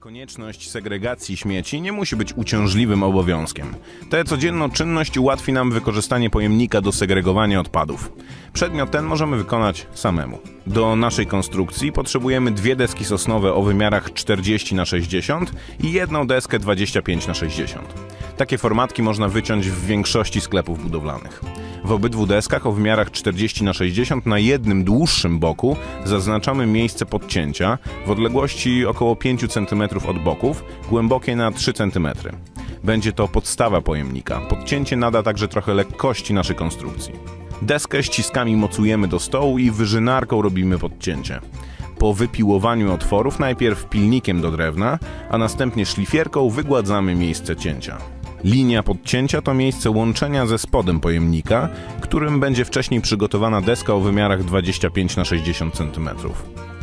Konieczność segregacji śmieci nie musi być uciążliwym obowiązkiem. Tę codzienną czynność ułatwi nam wykorzystanie pojemnika do segregowania odpadów. Przedmiot ten możemy wykonać samemu. Do naszej konstrukcji potrzebujemy dwie deski sosnowe o wymiarach 40 na 60 i jedną deskę 25 na 60. Takie formatki można wyciąć w większości sklepów budowlanych. W obydwu deskach o wymiarach 40 na 60 na jednym dłuższym boku zaznaczamy miejsce podcięcia w odległości około 5 cm od boków, głębokie na 3 cm. Będzie to podstawa pojemnika. Podcięcie nada także trochę lekkości naszej konstrukcji. Deskę ściskami mocujemy do stołu i wyżynarką robimy podcięcie. Po wypiłowaniu otworów najpierw pilnikiem do drewna, a następnie szlifierką wygładzamy miejsce cięcia. Linia podcięcia to miejsce łączenia ze spodem pojemnika, którym będzie wcześniej przygotowana deska o wymiarach 25 na 60 cm.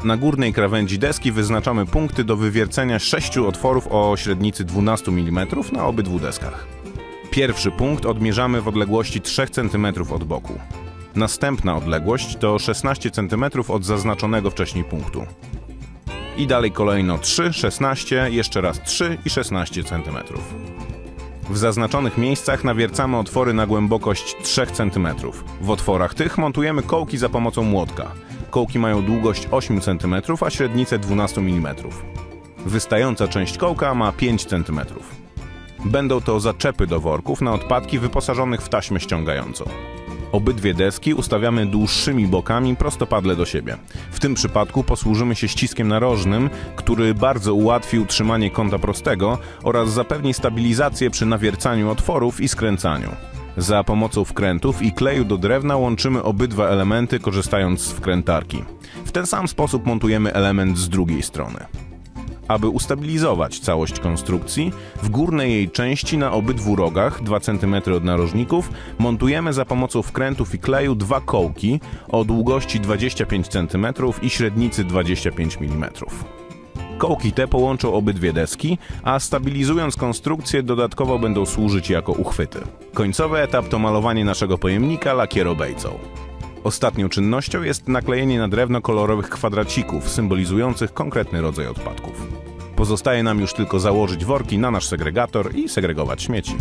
Na górnej krawędzi deski wyznaczamy punkty do wywiercenia sześciu otworów o średnicy 12 mm na obydwu deskach. Pierwszy punkt odmierzamy w odległości 3 cm od boku. Następna odległość to 16 cm od zaznaczonego wcześniej punktu. I dalej kolejno 3, 16, jeszcze raz 3 i 16 cm. W zaznaczonych miejscach nawiercamy otwory na głębokość 3 cm. W otworach tych montujemy kołki za pomocą młotka. Kołki mają długość 8 cm, a średnicę 12 mm. Wystająca część kołka ma 5 cm. Będą to zaczepy do worków na odpadki wyposażonych w taśmę ściągającą. Obydwie deski ustawiamy dłuższymi bokami prostopadle do siebie. W tym przypadku posłużymy się ściskiem narożnym, który bardzo ułatwi utrzymanie kąta prostego oraz zapewni stabilizację przy nawiercaniu otworów i skręcaniu. Za pomocą wkrętów i kleju do drewna łączymy obydwa elementy korzystając z wkrętarki. W ten sam sposób montujemy element z drugiej strony. Aby ustabilizować całość konstrukcji, w górnej jej części na obydwu rogach, 2 cm od narożników, montujemy za pomocą wkrętów i kleju dwa kołki o długości 25 cm i średnicy 25 mm. Kołki te połączą obydwie deski, a stabilizując konstrukcję dodatkowo będą służyć jako uchwyty. Końcowy etap to malowanie naszego pojemnika lakierobejcą. Ostatnią czynnością jest naklejenie na drewno kolorowych kwadracików symbolizujących konkretny rodzaj odpadków. Pozostaje nam już tylko założyć worki na nasz segregator i segregować śmieci.